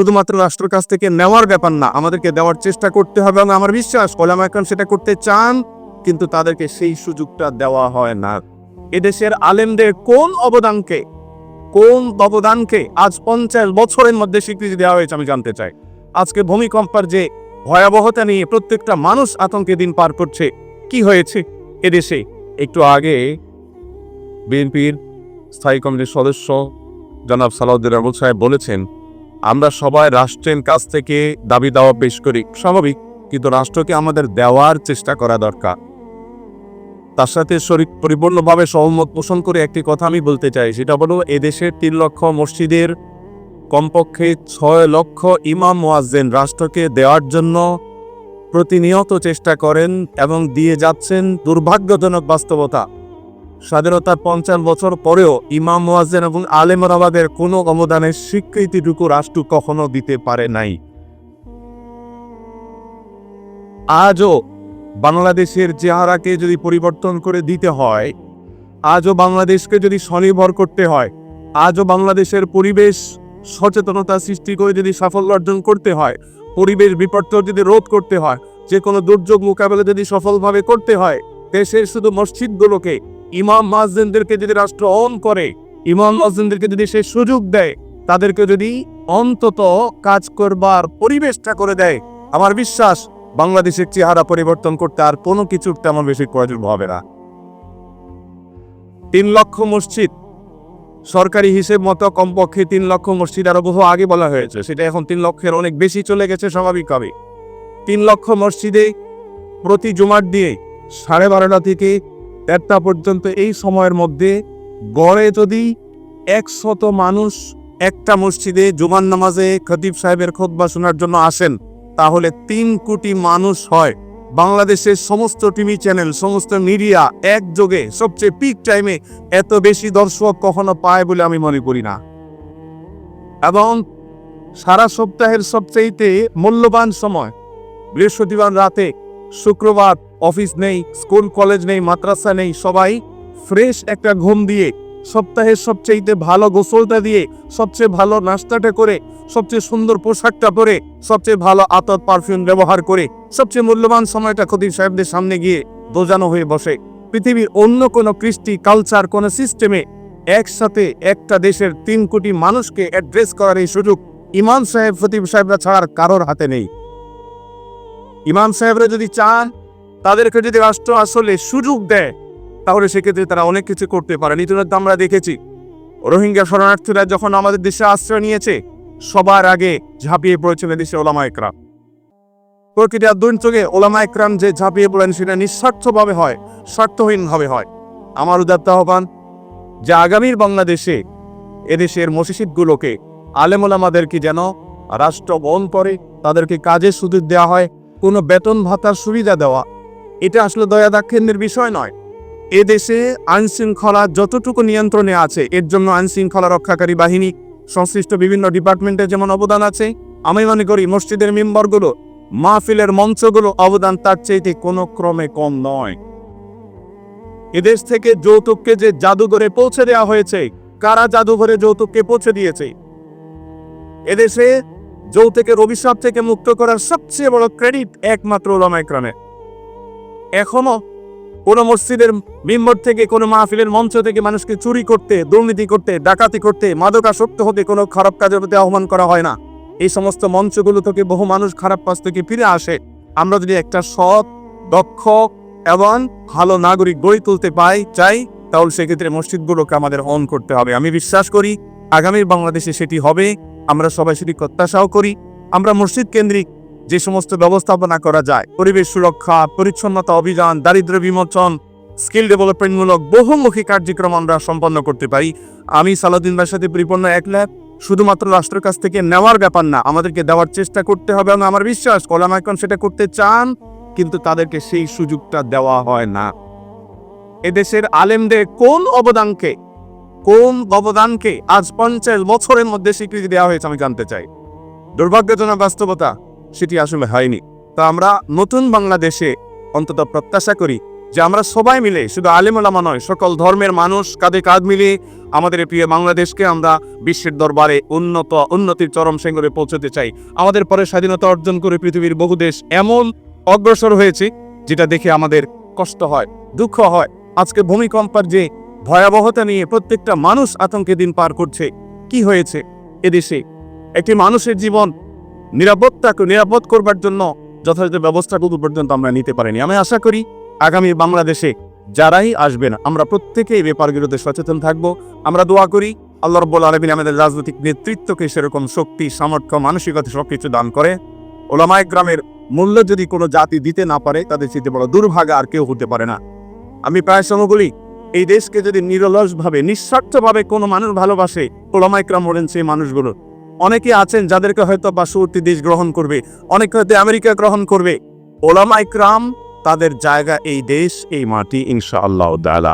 শুধুমাত্র রাষ্ট্রের কাছ থেকে নেওয়ার ব্যাপার না, আমাদেরকে দেওয়ার চেষ্টা করতে হবে এবং আমার বিশ্বাস ওলামা একরাম সেটা করতে চান, কিন্তু তাদেরকে সেই সুযোগটা দেওয়া হয় না। এদেশের আলেমদের কোন অবদানকে কোন অবদানকে আজ পঞ্চাশ বছরের মধ্যে স্বীকৃতি দেওয়া হয়েছে আমি জানতে চাই। আজকে ভূমিকম্পের যে ভয়াবহতা নিয়ে প্রত্যেকটা মানুষ আতঙ্কে দিন পার করছে, কি হয়েছে এদেশে? একটু আগে বিএনপির স্থায়ী কমিটির সদস্য জনাব সালাউদ্দিন রহমদ সাহেব বলেছেন আমরা সবাই রাষ্ট্রের কাছ থেকে দাবি দাওয়া পেশ করি। স্বাভাবিক, কিন্তু রাষ্ট্রকে আমাদের দেওয়ার চেষ্টা করা দরকার। তার সাথে শরীর পরিপূর্ণভাবে সহমত পোষণ করে একটি কথা আমি বলতে চাই, সেটা হলো, এদেশের তিন লক্ষ মসজিদের কমপক্ষে ছয় লক্ষ ইমাম মোয়াজ্জেন রাষ্ট্রকে দেওয়ার জন্য প্রতিনিয়ত চেষ্টা করেন এবং দিয়ে যাচ্ছেন দুর্ভাগ্যজনক বাস্তবতা। স্বাধীনতার পঞ্চাশ বছর পরেও ইমাম মোয়াজ্জেন এবং আলেমরাবাদের কোনো অবদানের স্বীকৃতিটুকু রাষ্ট্র কখনো দিতে পারে নাই। আজও বাংলাদেশের চেহারাকে যদি পরিবর্তন করে দিতে হয়, আজও বাংলাদেশকে যদি স্বনির্ভর করতে হয়, আজও বাংলাদেশের পরিবেশ সচেতনতা সৃষ্টি করে যদি সাফল্য অর্জন করতে হয়, পরিবেশ বিপর্যয় যদি রোধ করতে হয় যে কোনো দুর্যোগ মোকাবেলা যদি সফলভাবে করতে হয়, দেশের শুধু মসজিদগুলোকে ইমাম মাজদিনদেরকে যদি রাষ্ট্র অন করে, ইমাম মাজদিনদেরকে যদি সে সুযোগ দেয়, তাদেরকে যদি অন্তত কাজ করবার পরিবেশটা করে দেয়, আমার বিশ্বাস বাংলাদেশের চেহারা পরিবর্তন করতে আর কোনো কিছুর তেমন বেশি প্রয়োজন হবে না। তিন লক্ষ মসজিদ, সরকারি হিসেব মতো কমপক্ষে তিন লক্ষ মসজিদ আরও বহু আগে বলা হয়েছে, সেটা এখন তিন লক্ষের অনেক বেশি চলে গেছে স্বাভাবিকভাবে তিন লক্ষ মসজিদে প্রতি জুমার দিয়ে সাড়ে বারোটা থেকে দেড়টা পর্যন্ত এই সময়ের মধ্যে গড়ে যদি একশত মানুষ একটা মসজিদে জুমার নামাজে খতিব সাহেবের খোদবা শোনার জন্য আসেন, তাহলে তিন কোটি মানুষ হয়। বাংলাদেশের সমস্ত টিভি চ্যানেল, সমস্ত মিডিয়া একযোগে সবচেয়ে পিক টাইমে এত বেশি দর্শক কখনো পায় বলে আমি মনে করি না। এবং সারা সপ্তাহের সবচেয়ে মূল্যবান সময় বৃহস্পতিবার রাতে শুক্রবার অফিস নেই, স্কুল, কলেজ নেই, মাদ্রাসা নেই, সবাই ফ্রেশ একটা ঘুম দিয়ে, সপ্তাহের সবচেয়ে ভালো গোসলটা দিয়ে, সবচেয়ে ভালো নাস্তাটা করে, সবচেয়ে সুন্দর পোশাকটা পরে, সবচেয়ে ভালো আতর পারফিউম ব্যবহার করে, সবচেয়ে মূল্যবান সময়টা খতিব সাহেবদের সামনে গিয়ে দোজানো হয়ে বসে। পৃথিবীর অন্য কোনো কৃষ্টি কালচার কোনো সিস্টেমে একসাথে একটা দেশের তিন কোটি মানুষকে অ্যাড্রেস করার এই সুযোগ ইমাম সাহেব খতিব সাহেবরা ছাড়ার কারোর হাতে নেই। ইমাম সাহেবরা যদি চান তাদেরকে যদি রাষ্ট্র আসলে সুযোগ দেয়, তাহলে সেক্ষেত্রে তারা অনেক কিছু করতে পারে। ইতিমধ্যে আমরা দেখেছি, রোহিঙ্গা শরণার্থীরা যখন আমাদের দেশে আশ্রয় নিয়েছে, সবার আগে ঝাঁপিয়ে পড়েছিল দেশে ওলামা একরাম প্রকৃতি দুর্যোগে ওলামা একরাম যে ঝাঁপিয়ে পড়েন, সেটা নিঃস্বার্থভাবে হয়, স্বার্থহীনভাবে হয়। আমার উদাত্ত আহ্বান যে আগামীর বাংলাদেশে এদেশের মসজিদগুলোকে আলেমোলামাদেরকে যেন রাষ্ট্র বহন করে, তাদেরকে কাজের সুযোগ দেওয়া হয়, কোনো বেতন ভাতার সুবিধা দেওয়া এটা আসলে দয়া দাক্ষিণ্যের বিষয় নয়। এ এদেশে আইনশৃঙ্খলা যতটুকু নিয়ন্ত্রণে আছে, এর জন্য আইনশৃঙ্খলা রক্ষাকারী বাহিনী, সংশ্লিষ্ট বিভিন্ন ডিপার্টমেন্টের যেমন অবদান আছে, আমি মনে করি মসজিদের মেম্বারগুলো, মাহফিলের মঞ্চগুলো অবদান তার চাইতে কোনো ক্রমে কম নয়। এদেশ থেকে যৌতুককে যে জাদুঘরে পৌঁছে দেওয়া হয়েছে, কারা জাদুঘরে যৌতুককে পৌঁছে দিয়েছে? এদেশে যৌতুকের অভিশাপ থেকে মুক্ত করার সবচেয়ে বড় ক্রেডিট একমাত্র ওলামা এখনও কোনো মসজিদের মেম্বর থেকে, কোনো মাহফিলের মঞ্চ থেকে মানুষকে চুরি করতে, দুর্নীতি করতে, ডাকাতি করতে, মাদকাসক্ত হতে কোনো খারাপ কাজের প্রতি আহ্বান করা হয় না। এই সমস্ত মঞ্চগুলো থেকে বহু মানুষ খারাপ কাজ থেকে ফিরে আসে। আমরা যদি একটা সৎ, দক্ষ এবং ভালো নাগরিক গড়ে তুলতে পাই, চাই, তাহলে সেক্ষেত্রে মসজিদগুলোকে আমাদের অন করতে হবে। আমি বিশ্বাস করি, আগামীর বাংলাদেশে সেটি হবে। আমরা সবাই সেটি প্রত্যাশাও করি। আমরা মসজিদ কেন্দ্রিক যে সমস্ত ব্যবস্থাপনা করা যায়, পরিবেশ সুরক্ষা, পরিচ্ছন্নতা অভিযান, দারিদ্র বিমোচন, স্কিল ডেভেলপমেন্টমূলক বহুমুখী কার্যক্রম আমরা সম্পন্ন করতে পারি। আমি সালাউদ্দিন ভাইয়ের সাথে পরিপূর্ণ একলাপ শুধুমাত্র রাষ্ট্রের কাছ থেকে নেওয়ার ব্যাপার না, আমাদেরকে দেওয়ার চেষ্টা করতে হবে এবং আমার বিশ্বাস কলাম এখন সেটা করতে চান, কিন্তু তাদেরকে সেই সুযোগটা দেওয়া হয় না। এদেশের আলেমদের কোন অবদানকে কোন অবদানকে আজ পঞ্চাশ বছরের মধ্যে স্বীকৃতি দেওয়া হয়েছে আমি জানতে চাই। দুর্ভাগ্যজনক বাস্তবতা সেটি আসলে হয়নি। তো আমরা নতুন বাংলাদেশে অন্তত প্রত্যাশা করি যে আমরা সবাই মিলে, শুধু আলেমুলামা নয়, সকল ধর্মের মানুষ কাঁধে কাঁধ মিলিয়ে আমাদের প্রিয় বাংলাদেশকে আমরা বিশ্বের দরবারে উন্নত, উন্নতির চরম শৃঙ্গরে পৌঁছতে চাই। আমাদের পরে স্বাধীনতা অর্জন করে পৃথিবীর বহু দেশ এমন অগ্রসর হয়েছে যেটা দেখে আমাদের কষ্ট হয়, দুঃখ হয়। আজকে ভূমিকম্পের যে ভয়াবহতা নিয়ে প্রত্যেকটা মানুষ আতঙ্কে দিন পার করছে, কি হয়েছে এদেশে? একটি মানুষের জীবন নিরাপত্তাকে নিরাপদ করবার জন্য যথাযথ ব্যবস্থাটুকু পর্যন্ত আমরা নিতে পারিনি। আমি আশা করি আগামী বাংলাদেশে যারাই আসবেন, আমরা প্রত্যেকে এই ব্যাপারগুলোতে সচেতন থাকব। আমরা দোয়া করি, আল্লাহ রব্বুল আলমিন আমাদের রাজনৈতিক নেতৃত্বকে সেরকম শক্তি, সামর্থ্য, মানসিকতা সবকিছু দান করে। ওলামায় গ্রামের মূল্য যদি কোনো জাতি দিতে না পারে, তাদের চেয়ে বড় দুর্ভাগা আর কেউ হতে পারে না। আমি প্রায় সময় বলি, এই দেশকে যদি নিরলসভাবে, নিঃস্বার্থভাবে কোনো মানুষ ভালোবাসে ওলামাইকরাম বলেন সেই মানুষগুলো। অনেকে আছেন যাদেরকে হয়তো বা পার্শ্ববর্তী দেশ গ্রহণ করবে, অনেকে হয়তো আমেরিকা গ্রহণ করবে। ওলামাইক্রাম তাদের জায়গা এই দেশ, এই মাটি, ইনশাআল্লাহ তাআলা।